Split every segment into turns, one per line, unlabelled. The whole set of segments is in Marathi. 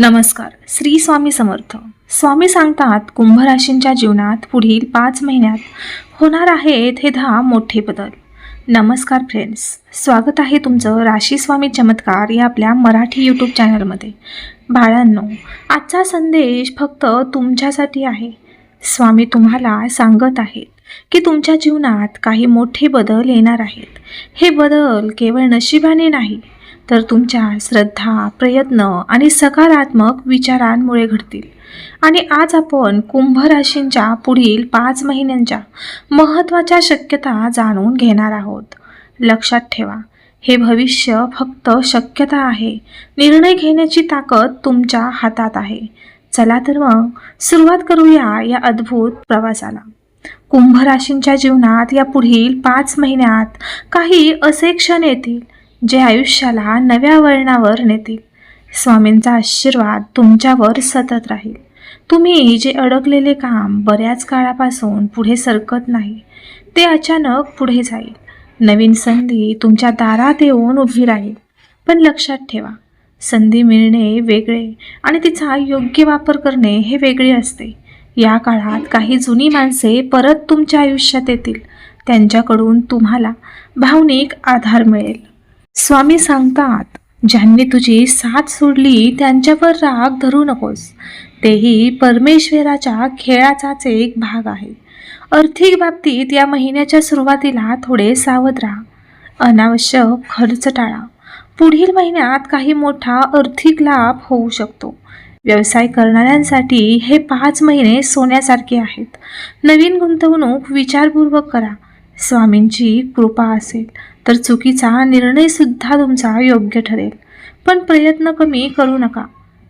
नमस्कार श्री स्वामी समर्थ. स्वामी सांगतात कुंभ राशींच्या जीवनात पुढील पाच महिन्यात होणार आहेत हे दहा मोठे बदल. नमस्कार फ्रेंड्स स्वागत आहे तुमचं राशी स्वामी चमत्कार या आपल्या मराठी यूट्यूब चॅनलमध्ये बाळांनो आजचा संदेश फक्त तुमच्यासाठी आहे. स्वामी तुम्हाला सांगत आहेत की तुमच्या जीवनात काही मोठे बदल येणार आहेत. हे बदल केवळ नशिबाने नाही तर तुमच्या श्रद्धा प्रयत्न आणि सकारात्मक विचारांमुळे घडतील. आणि आज आपण कुंभ राशींच्या पुढील पाच महिन्यांच्या महत्त्वाच्या शक्यता जाणून घेणार आहोत. लक्षात ठेवा हे भविष्य फक्त शक्यता आहे. निर्णय घेण्याची ताकद तुमच्या हातात आहे. चला तर मग सुरुवात करूया या अद्भुत प्रवासाला. कुंभ राशींच्या जीवनात या पुढील पाच महिन्यात काही असे क्षण येतील जे आयुष्याला नव्या वळणावर नेतील. स्वामींचा आशीर्वाद तुमच्यावर सतत राहील. तुम्ही जे अडकलेले काम बऱ्याच काळापासून पुढे सरकत नाही ते अचानक पुढे जाईल. नवीन संधी तुमच्या दारात येऊन उभी राहील. पण लक्षात ठेवा संधी मिळणे वेगळे आणि तिचा योग्य वापर करणे हे वेगळे असते. या काळात काही जुनी माणसे परत तुमच्या आयुष्यात येतील. त्यांच्याकडून तुम्हाला भावनिक आधार मिळेल. स्वामी सांगतात ज्यांनी तुझी साथ सोडली त्यांच्यावर राग धरू नकोस. तेही परमेश्वराच्या खेळाचाच एक भाग आहे. आर्थिक बाबतीत या महिन्याच्या सुरुवातीला थोडे सावध राहा. अनावश्यक खर्च टाळा. पुढील महिन्यात काही मोठा आर्थिक लाभ होऊ शकतो. व्यवसाय करणाऱ्यांसाठी हे पाच महिने सोन्यासारखे आहेत. नवीन गुंतवणूक विचारपूर्वक करा. स्वामींची कृपा असेल. तर चुकीचा निर्णयसुद्धा तुमचा योग्य ठरेल. पण प्रयत्न कमी करू नका.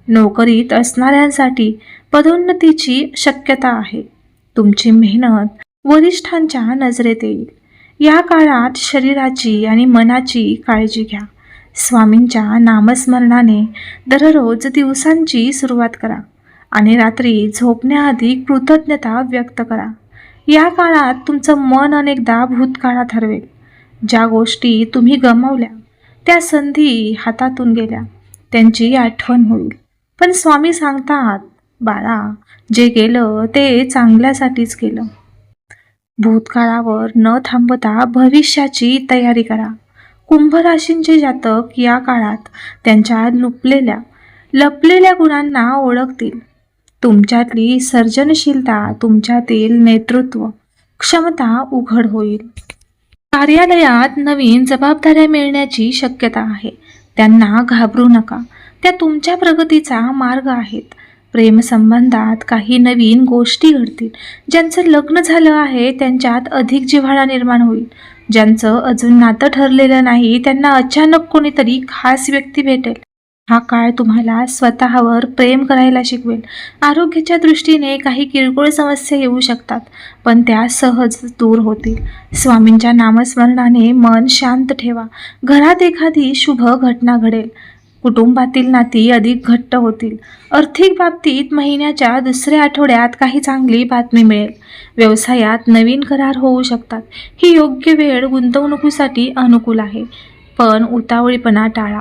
नोकरीत असणाऱ्यांसाठी पदोन्नतीची शक्यता आहे. तुमची मेहनत वरिष्ठांच्या नजरेत येईल. या काळात शरीराची आणि मनाची काळजी घ्या. स्वामींच्या नामस्मरणाने दररोज दिवसांची सुरुवात करा आणि रात्री झोपण्याआधी कृतज्ञता व्यक्त करा. या काळात तुमचं मन अनेकदा भूतकाळात हरवेल. ज्या गोष्टी तुम्ही गमावल्या त्या संधी हातातून गेल्या. त्यांची आठवण होईल. पण स्वामी सांगतात बाळा जे गेलं ते चांगल्यासाठीच गेलं. भूतकाळावर न थांबता भविष्याची तयारी करा. कुंभराशींचे जातक या काळात त्यांच्या लुपलेल्या लपलेल्या गुणांना ओळखतील. तुमच्यातली सर्जनशीलता तुमच्यातील नेतृत्व क्षमता उघड होईल. कार्यालयात नवीन जबाबदाऱ्या मिळण्याची शक्यता आहे. त्यांना घाबरू नका. त्या तुमच्या प्रगतीचा मार्ग आहेत. प्रेमसंबंधात काही नवीन गोष्टी घडतील. ज्यांचं लग्न झालं आहे त्यांच्यात अधिक जिव्हाळा निर्माण होईल. ज्यांचं अजून नातं ठरलेलं नाही त्यांना अचानक कोणीतरी खास व्यक्ती भेटेल. हा काळ तुम्हाला स्वतःवर प्रेम करायला शिकवेल. आरोग्याच्या दृष्टीने काही किरकोळ समस्या येऊ शकतात पण त्या सहज दूर होतील. स्वामींच्या नामस्मरणाने मन शांत ठेवा. घरात एखादी शुभ घटना घडेल. कुटुंबातील नाती अधिक घट्ट होतील. आर्थिक बाबतीत महिन्याच्या दुसऱ्या आठवड्यात काही चांगली बातमी मिळेल. व्यवसायात नवीन करार होऊ शकतात. ही योग्य वेळ गुंतवणुकीसाठी अनुकूल आहे. पण उतावळीपणा टाळा.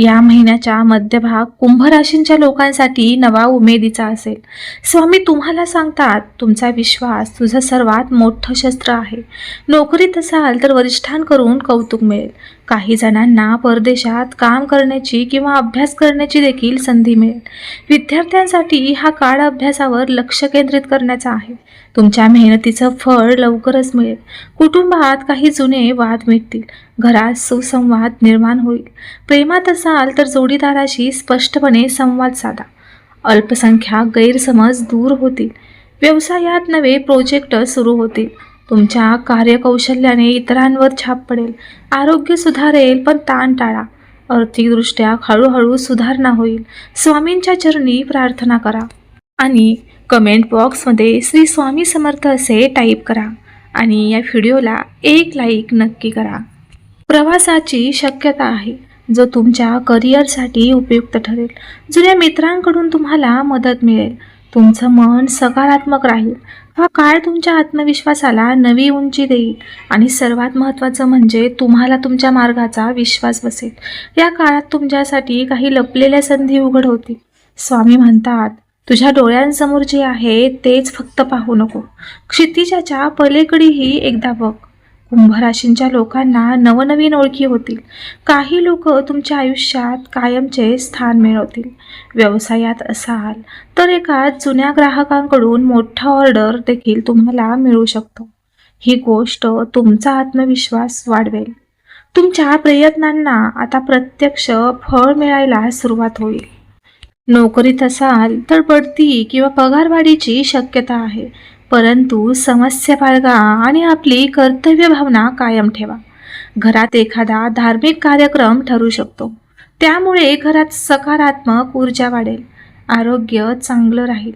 या महिन्याच्या मध्यभाग कुंभ राशींच्या लोकांसाठी नवा उमेदीचा असेल. स्वामी तुम्हाला सांगतात तुमचा विश्वास तुझं सर्वात मोठं शस्त्र आहे. नोकरीत असाल तर वरिष्ठांकडून कौतुक मिळेल. काही जणांना परदेशात काम करण्याची किंवा अभ्यास करण्याची देखील संधी मिळेल. विद्यार्थ्यांसाठी हा काळ अभ्यासावर लक्ष केंद्रित करण्याचा आहे. तुमच्या मेहनतीचं फळ लवकरच मिळेल. कुटुंबात काही जुने वाद मिटतील. घरात सुसंवाद निर्माण होईल. प्रेमात असाल तर जोडीदाराशी स्पष्टपणे संवाद साधा. अल्पसंख्याक गैरसमज दूर होतील. व्यवसायात नवे प्रोजेक्ट सुरू होतील. तुमच्या कार्यकौशल्याने इतरांवर छाप पडेल. आरोग्य सुधारेल पण ताण टाळा. आर्थिकदृष्ट्या हळूहळू सुधारणा होईल. स्वामींच्या चरणी प्रार्थना करा. आणि कमेंट बॉक्समध्ये श्री स्वामी समर्थ असे टाईप करा आणि या व्हिडिओला एक लाईक नक्की करा. प्रवासाची शक्यता आहे जो तुमच्या करिअरसाठी उपयुक्त ठरेल. जुन्या मित्रांकडून तुम्हाला मदत मिळेल. तुमचं मन सकारात्मक राहील. हा काळ तुमच्या आत्मविश्वासाला नवी उंची देईल आणि सर्वात महत्त्वाचं म्हणजे तुम्हाला तुमच्या मार्गाचा विश्वास बसेल. या काळात तुमच्यासाठी काही लपलेल्या संधी उघड होतील. स्वामी म्हणतात तुझ्या डोळ्यांसमोर जे आहे तेच फक्त पाहू नको. क्षितिजाच्या पलीकडेही एकदा बघ. कुंभराशींच्या लोकांना नवनवीन ओळखी होतील. काही लोक तुमच्या आयुष्यात कायमचे स्थान मिळवतील. व्यवसायात असाल तर एका जुन्या ग्राहकांकडून मोठा ऑर्डर देखील तुम्हाला मिळू शकतो. ही गोष्ट तुमचा आत्मविश्वास वाढवेल. तुमच्या प्रयत्नांना आता प्रत्यक्ष फळ मिळायला सुरुवात होईल. नोकरीत असाल तर बढती किंवा पगारवाढीची शक्यता आहे. परंतु समस्या बाळगा आणि आपली कर्तव्य भावना कायम ठेवा. घरात एखादा धार्मिक कार्यक्रम ठरू शकतो. त्यामुळे घरात सकारात्मक ऊर्जा वाढेल. आरोग्य चांगलं राहील.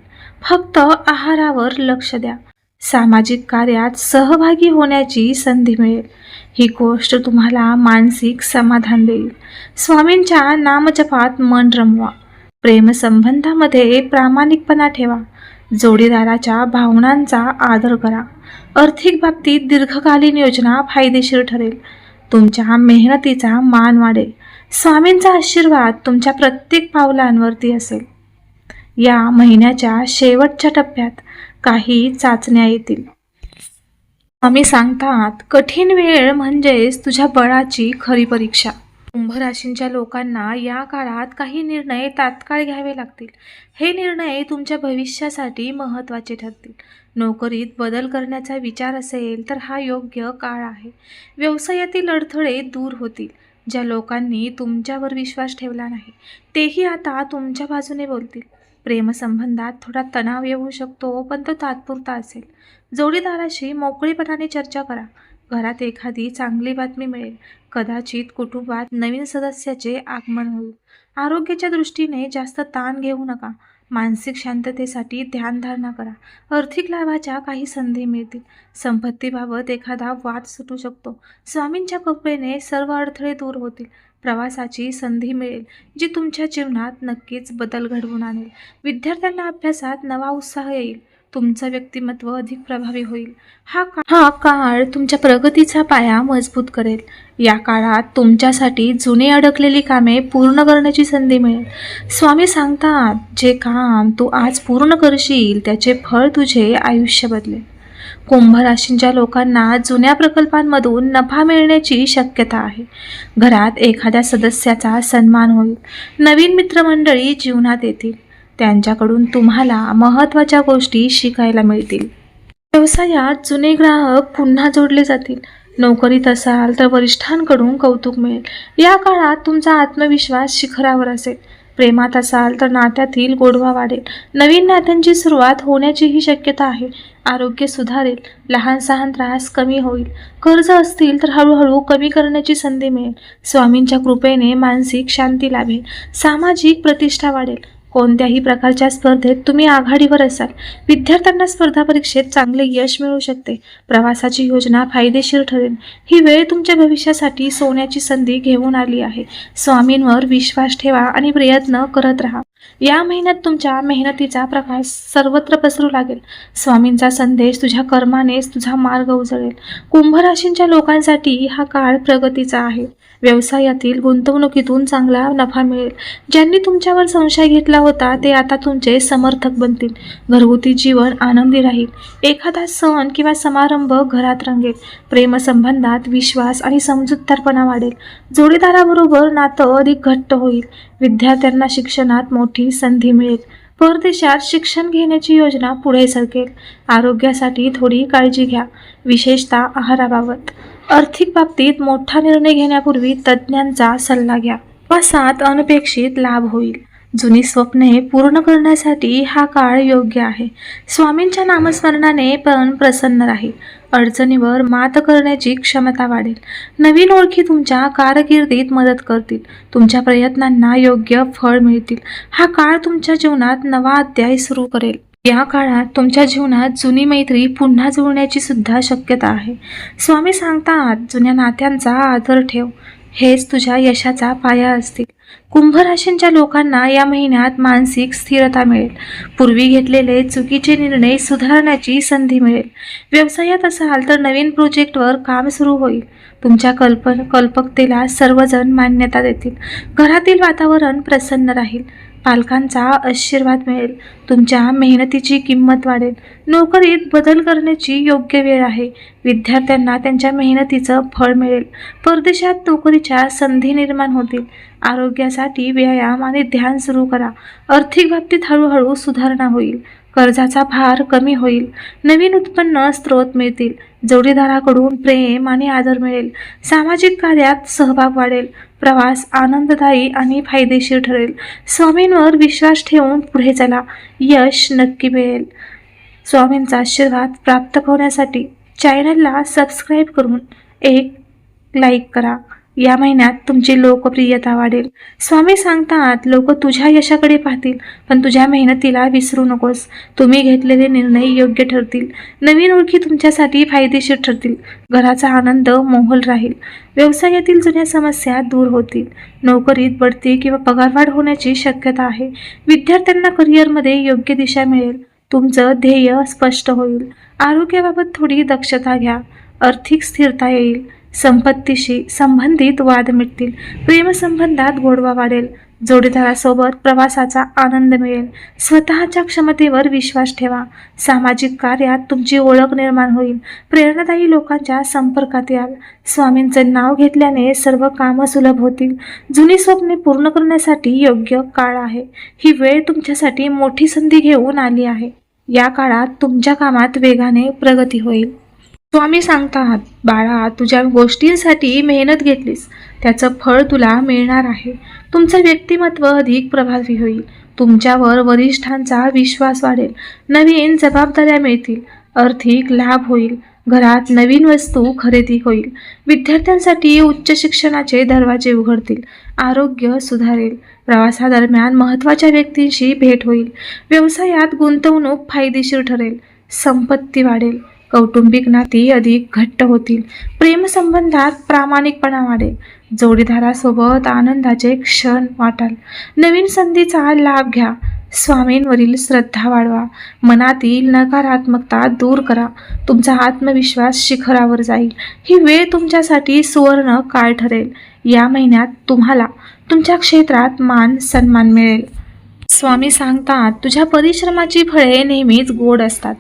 फक्त आहारावर लक्ष द्या. सामाजिक कार्यात सहभागी होण्याची संधी मिळेल. ही गोष्ट तुम्हाला मानसिक समाधान देईल. स्वामींच्या नामजपात मन रमवा. प्रेमसंबंधामध्ये प्रामाणिकपणा ठेवा. जोडीदाराच्या भावनांचा आदर करा. आर्थिक बाबतीत दीर्घकालीन योजना फायदेशीर ठरेल. तुमच्या मेहनतीचा मान वाढेल. स्वामींचा आशीर्वाद तुमच्या प्रत्येक पावलांवरती असेल. या महिन्याच्या शेवटच्या टप्प्यात काही चाचण्या येतील. स्वामी सांगतात कठीण वेळ म्हणजेच तुझ्या बळाची खरी परीक्षा. कुंभ राशींच्या लोकांना या काळात काही निर्णय तात्काळ घ्यावे लागतील. हे निर्णय तुमच्या भविष्यासाठी महत्त्वाचे ठरतील. नोकरीत बदल करण्याचा विचार असेल तर हा योग्य काळ आहे. व्यवसायातील अडथळे दूर होतील. ज्या लोकांनी तुमच्यावर विश्वास ठेवला नाही तेही आता तुमच्या बाजूने बोलतील. प्रेमसंबंधात थोडा तणाव येऊ शकतो पण तो तात्पुरता असेल. जोडीदाराशी मोकळीपणाने चर्चा करा. घरात एखादी चांगली बातमी मिळेल. कदाचित कुटुंबात नवीन सदस्याचे आगमन होईल. आरोग्याच्या दृष्टीने जास्त ताण घेऊ नका. मानसिक शांततेसाठी ध्यानधारणा करा. आर्थिक लाभाच्या काही संधी मिळतील. संपत्तीबाबत एखादा वाद सुटू शकतो. स्वामींच्या कृपेने सर्व अडथळे दूर होतील. प्रवासाची संधी मिळेल जी तुमच्या जीवनात नक्कीच बदल घडवून आणेल. विद्यार्थ्यांना अभ्यासात नवा उत्साह येईल. तुमचं व्यक्तिमत्व अधिक प्रभावी होईल. हा का हा काळ तुमच्या प्रगतीचा पाया मजबूत करेल. या काळात तुमच्यासाठी जुने अडकलेली कामे पूर्ण करण्याची संधी मिळेल. स्वामी सांगतात जे काम तू आज पूर्ण करशील त्याचे फळ तुझे आयुष्य बदलेल. कुंभ राशींच्या लोकांना जुन्या प्रकल्पांमधून नफा मिळण्याची शक्यता आहे. घरात एखाद्या सदस्याचा सन्मान होईल. नवीन मित्रमंडळी जीवनात येतील. त्यांच्याकडून तुम्हाला महत्त्वाच्या गोष्टी शिकायला मिळतील. व्यवसायात जुने ग्राहक पुन्हा जोडले जातील. नोकरीत असाल तर वरिष्ठांकडून कौतुक मिळेल. या काळात तुमचा आत्मविश्वास शिखरावर असेल. प्रेमात असाल तर नात्यातील गोडवा वाढेल. नवीन नात्यांची सुरुवात होण्याचीही शक्यता आहे. आरोग्य सुधारेल. लहान सहान त्रास कमी होईल. कर्ज असतील तर हळूहळू कमी करण्याची संधी मिळेल. स्वामींच्या कृपेने मानसिक शांती लाभेल. सामाजिक प्रतिष्ठा वाढेल. कोणत्याही प्रकारच्या स्पर्धेत तुम्ही आघाडीवर असाल विद्यार्थ्यांना स्पर्धा परीक्षेत चांगले यश मिळू शकते. प्रवासाची योजना फायदेशीर ठरेल. ही वेळ तुमच्या भविष्यासाठी सोन्याची संधी घेऊन आली आहे. स्वामींवर विश्वास ठेवा आणि प्रयत्न करत राहा. या महिन्यात तुमच्या मेहनतीचा प्रकाश सर्वत्र पसरू लागेल. स्वामींचा संदेश तुझ्या कर्मानेच तुझा मार्ग उजळेल. कुंभ राशींच्या लोकांसाठी हा काळ प्रगतीचा आहे. व्यवसायातील गुंतवणुकीतून चांगला नफा मिळेल. ज्यांनी तुमच्यावर संशय घेतला होता ते आता तुमचे समर्थक बनतील. घरगुती जीवन आनंदी राहील. एखादा सण किंवा समारंभ घरात रंगेल. प्रेमसंबंधात विश्वास आणि समजूतदारपणा वाढेल. जोडीदाराबरोबर नातं अधिक घट्ट होईल. विद्यार्थ्यांना शिक्षणात मोठ संधी मिळेल. परदेशात शिक्षण घेण्याची योजना पुढे सरकेल. आरोग्यासाठी थोडी काळजी घ्या विशेषतः आहाराबाबत. आर्थिक बाबतीत मोठा निर्णय घेण्यापूर्वी तज्ज्ञांचा सल्ला घ्या. प्रवासात अनपेक्षित लाभ होईल. जुनी स्वप्ने पूर्ण करण्यासाठी हा काळ योग्य आहे. स्वामींच्या नामस्मरणाने पण प्रसन्न राहील. अडचणीवर मात करण्याची क्षमता वाढेल. नवीन ओळखी तुमच्या कारकिर्दीत मदत करतील. तुमच्या प्रयत्नांना योग्य फळ मिळतील. हा काळ तुमच्या जीवनात नवा अध्याय सुरू करेल. या काळात तुमच्या जीवनात जुनी मैत्री पुन्हा जुळण्याची सुद्धा शक्यता आहे. स्वामी सांगतात जुन्या नात्यांचा आदर ठेव. हेच तुझ्या यशाचा पाया असतील. कुंभ राशींच्या लोकांना या महिन्यात मानसिक स्थिरता मिळेल. पूर्वी घेतलेले चुकीचे निर्णय सुधारण्याची संधी मिळेल. व्यवसायात असाल तर नवीन प्रोजेक्टवर काम सुरू होईल. तुमच्या कल्प कल्पकतेला सर्वजण मान्यता देतील. घरातील वातावरण प्रसन्न राहील. पालकांचा आशीर्वाद मिळेल. तुमच्या मेहनतीची किंमत वाढेल. नोकरीत बदल करण्याची योग्य वेळ आहे. विद्यार्थ्यांना त्यांच्या मेहनतीचं फळ मिळेल. परदेशात नोकरीच्या संधी निर्माण होतील. आरोग्यासाठी व्यायाम आणि ध्यान सुरू करा. आर्थिक बाबतीत हळूहळू सुधारणा होईल. कर्जाचा भार कमी होईल. नवीन उत्पन्न स्रोत मिळतील. जोडीदाराकडून प्रेम आणि आदर मिळेल. सामाजिक कार्यात सहभाग वाढेल. प्रवास आनंददायी आणि फायदेशीर ठरेल. स्वामींवर विश्वास ठेवून पुढे चला. यश नक्की मिळेल. स्वामींचा आशीर्वाद प्राप्त होण्यासाठी चॅनलला सबस्क्राईब करून एक लाईक करा. या महिन्यात तुमची लोकप्रियता वाढेल. स्वामी सांगतात लोक तुझ्या यशाकडे पाहतील पण तुझ्या मेहनतीला विसरू नकोस. तुम्ही घेतलेले निर्णय योग्य ठरतील. नवीन ओळखी तुमच्यासाठी फायदेशीर ठरतील. घराचा आनंद मोहल राहील. व्यवसायातील जुन्या समस्या दूर होतील. नोकरीत बढती किंवा पगारवाढ होण्याची शक्यता आहे. विद्यार्थ्यांना करिअरमध्ये योग्य दिशा मिळेल. तुमचं ध्येय स्पष्ट होईल. आरोग्याबाबत थोडी दक्षता घ्या. आर्थिक स्थिरता येईल. संपत्तीशी संबंधित वाद मिटतील. प्रेमसंबंधात गोडवा वाढेल. जोडीदारासोबत प्रवासाचा आनंद मिळेल. स्वतःच्या क्षमतेवर विश्वास ठेवा. सामाजिक कार्यात तुमची ओळख निर्माण होईल. प्रेरणादायी लोकांच्या संपर्कात याल. स्वामींचं नाव घेतल्याने सर्व कामं सुलभ होतील. जुनी स्वप्ने पूर्ण करण्यासाठी योग्य काळ आहे. ही वेळ तुमच्यासाठी मोठी संधी घेऊन आली आहे. या काळात तुमच्या कामात वेगाने प्रगती होईल. स्वामी सांगतात बाळा तुझ्या गोष्टींसाठी मेहनत घेतलीस. त्याचं फळ तुला मिळणार आहे. तुमचं व्यक्तिमत्व अधिक प्रभावी होईल. तुमच्यावर वरिष्ठांचा विश्वास वाढेल. नवीन जबाबदाऱ्या मिळतील. आर्थिक लाभ होईल. घरात नवीन वस्तू खरेदी होईल. विद्यार्थ्यांसाठी उच्च शिक्षणाचे दरवाजे उघडतील. आरोग्य सुधारेल. प्रवासादरम्यान महत्त्वाच्या व्यक्तींशी भेट होईल. व्यवसायात गुंतवणूक फायदेशीर ठरेल. संपत्ती वाढेल. कौटुंबिक नाती अधिक घट्ट होतील. प्रेमसंबंधात प्रामाणिकपणा वाढेल. जोडीदारासोबत आनंदाचे क्षण वाटाल. नवीन संधीचा लाभ घ्या. स्वामींवरील श्रद्धा वाढवा. मनातील नकारात्मकता दूर करा. तुमचा आत्मविश्वास शिखरावर जाईल. ही वेळ तुमच्यासाठी सुवर्ण काळ ठरेल. या महिन्यात तुम्हाला तुमच्या क्षेत्रात मान सन्मान मिळेल. स्वामी सांगतात तुझ्या परिश्रमाची फळे नेहमीच गोड असतात.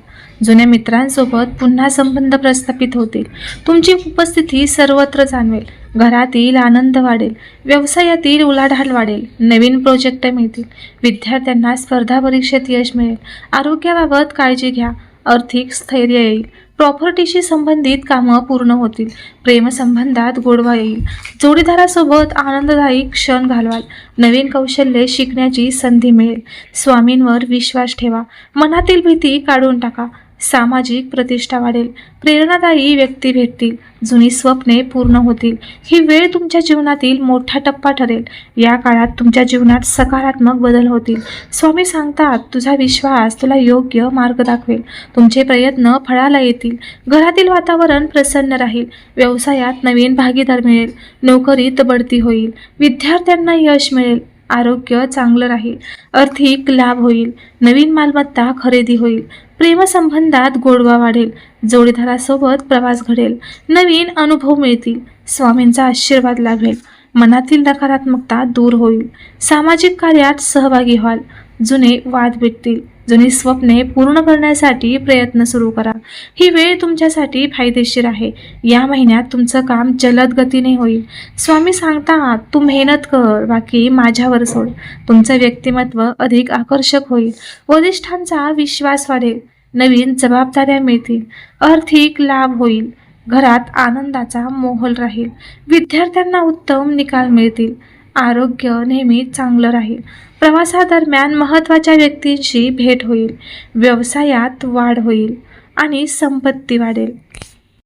जुन्या मित्रांसोबत पुन्हा संबंध प्रस्थापित होतील. तुमची उपस्थिती सर्वत्र जाणवेल. घरातील आनंद वाढेल. व्यवसायातील उलाढाल वाढेल. नवीन प्रोजेक्ट मिळतील. विद्यार्थ्यांना स्पर्धा परीक्षेत यश मिळेल. आरोग्याबाबत काळजी घ्या. आर्थिक स्थैर्य येईल. प्रॉपर्टीशी संबंधित कामं पूर्ण होतील. प्रेमसंबंधात गोडवा येईल. जोडीदारासोबत आनंददायी क्षण घालवाल. नवीन कौशल्ये शिकण्याची संधी मिळेल. स्वामींवर विश्वास ठेवा. मनातील भीती काढून टाका. सामाजिक प्रतिष्ठा वाढेल. प्रेरणादायी व्यक्ती भेटतील. जुनी स्वप्ने पूर्ण होतील. ही वेळ तुमच्या जीवनातील मोठा टप्पा ठरेल. या काळात तुमच्या जीवनात सकारात्मक बदल होतील. स्वामी सांगतात तुझा विश्वास तुला योग्य मार्ग दाखवेल. तुमचे प्रयत्न फळाला येतील. घरातील वातावरण प्रसन्न राहील. व्यवसायात नवीन भागीदार मिळेल. नोकरीत बढती होईल. विद्यार्थ्यांना यश मिळेल. आरोग्य चांगलं राहील. आर्थिक लाभ होईल. नवीन मालमत्ता खरेदी होईल. प्रेमसंबंधात गोडवा वाढेल. जोडीदारासोबत प्रवास घडेल. नवीन अनुभव मिळतील. स्वामींचा आशीर्वाद लाभेल. मनातील नकारात्मकता दूर होईल. सामाजिक कार्यात सहभागी व्हाल. जुने वाद भेटतील जुनी स्वप्ने पूर्ण करण्यासाठी प्रयत्न सुरू करा. ही वेळ तुमच्यासाठी फायदेशीर आहे. या महिन्यात तुमचं काम जलद गतीने होईल. स्वामी सांगतात तू मेहनत कर बाकी माझ्यावर सोड. तुमचं व्यक्तिमत्व अधिक आकर्षक होईल. वरिष्ठांचा विश्वास वाढेल. नवीन जबाबदाऱ्या मिळतील. आर्थिक लाभ होईल. घरात आनंदाचा मोहल राहील. विद्यार्थ्यांना उत्तम निकाल मिळतील. आरोग्य नेहमी चांगलं राहील. प्रवासादरम्यान महत्त्वाच्या व्यक्तींशी भेट होईल. व्यवसायात वाढ होईल आणि संपत्ती वाढेल.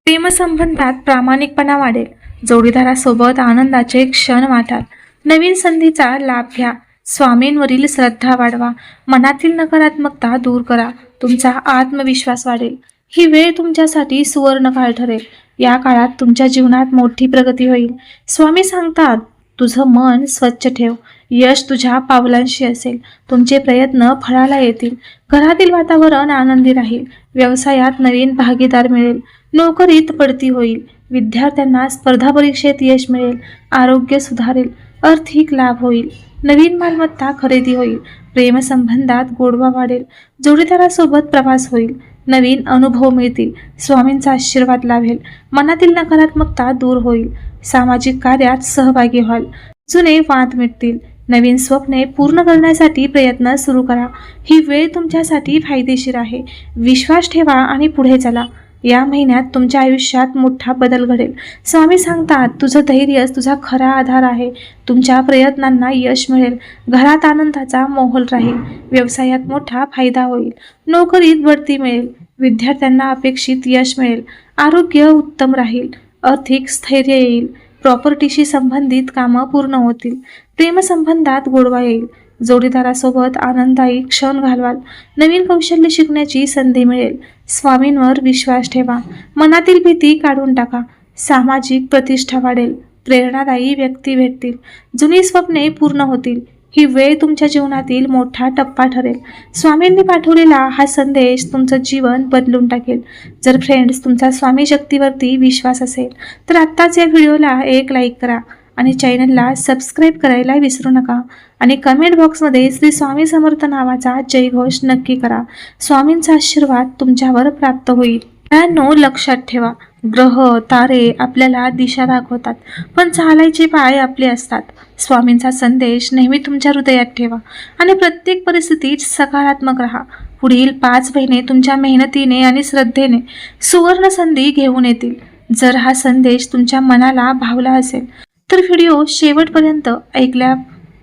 प्रेमसंबंधात प्रामाणिकपणा वाढेल. जोडीदारासोबत आनंदाचे क्षण वाटाल. नवीन संधीचा लाभ घ्या. स्वामींवरील श्रद्धा वाढवा. मनातील नकारात्मकता दूर करा. तुमचा आत्मविश्वास वाढेल. ही वेळ तुमच्यासाठी सुवर्ण काळ ठरेल. या काळात तुमच्या जीवनात मोठी प्रगती होईल. स्वामी सांगतात तुझं मन स्वच्छ ठेव. यश तुझ्या पावलांशी असेल. तुमचे प्रयत्न फळाला येतील. घरातील वातावरण आनंदी राहील. व्यवसायात नवीन भागीदार मिळेल. नोकरीत पडती होईल. विद्यार्थ्यांना स्पर्धा परीक्षेत यश मिळेल. आरोग्य सुधारेल. आर्थिक लाभ होईल. नवीन मालमत्ता खरेदी होईल. प्रेमसंबंधात गोडवा वाढेल. जोडीदारासोबत प्रवास होईल. नवीन अनुभव मिळतील. स्वामींचा आशीर्वाद लाभेल. मनातील नकारात्मकता दूर होईल. सामाजिक कार्यात सहभागी व्हाल. जुने वाद मिटतील. नवीन स्वप्ने पूर्ण करण्यासाठी प्रयत्न सुरू करा. ही वेळ तुमच्यासाठी फायदेशीर आहे. विश्वास ठेवा आणि पुढे चला. या महिन्यात तुमच्या आयुष्यात मोठा बदल घडेल. स्वामी सांगतात तुझं धैर्यच तुझा खरा आधार आहे. तुमच्या प्रयत्नांना यश मिळेल. घरात आनंदाचा माहोल राहील. व्यवसायात मोठा फायदा होईल. नोकरीत बढती मिळेल. विद्यार्थ्यांना अपेक्षित यश मिळेल. आरोग्य उत्तम राहील. आर्थिक स्थैर्य येईल. प्रॉपर्टीशी संबंधित कामं पूर्ण होतील. प्रेमसंबंधात गोडवा येईल. जोडीदारासोबत आनंददायी क्षण घालवाल. नवीन कौशल्य शिकण्याची संधी मिळेल. स्वामींवर विश्वास ठेवा. मनातील भीती काढून टाका. सामाजिक प्रतिष्ठा वाढेल. प्रेरणादायी व्यक्ती भेटतील. जुनी स्वप्ने पूर्ण होतील. ही वेळ तुमच्या जीवनातील मोठा टप्पा ठरेल. स्वामींनी पाठवलेला हा संदेश तुमचं जीवन बदलून टाकेल. जर फ्रेंड्स तुमचा स्वामी शक्तीवरती विश्वास असेल तर आत्ताच या व्हिडिओला एक लाईक करा आणि चॅनलला सबस्क्राईब करायला विसरू नका. आणि कमेंट बॉक्समध्ये श्री स्वामी समर्थ नावाचा जयघोष नक्की करा. स्वामींचा आशीर्वाद तुमच्यावर प्राप्त होईल. त्यानो लक्षात ठेवा. ग्रह तारे आपल्याला दिशा दाखवतात पण चालायचे पाय आपले असतात. स्वामींचा संदेश नेहमी तुमच्या हृदयात ठेवा आणि प्रत्येक परिस्थितीत सकारात्मक राहा. पुढील पाच महिने तुमच्या मेहनतीने आणि श्रद्धेने सुवर्ण संधी घेऊन येतील. जर हा संदेश तुमच्या मनाला भावला असेल तर व्हिडिओ शेवटपर्यंत ऐकल्या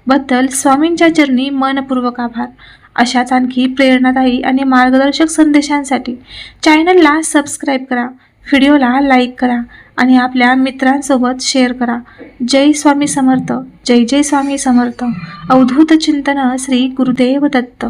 बद्दल स्वामींच्या चरणी मनपूर्वक आभार. अशाच आणखी प्रेरणादायी आणि मार्गदर्शक संदेशांसाठी चॅनलला सबस्क्राईब करा व्हिडिओला लाईक करा आणि आपल्या मित्रांसोबत शेअर करा. जय स्वामी समर्थ जय जय स्वामी समर्थ. अवधूत चिंतन श्री गुरुदेव दत्त.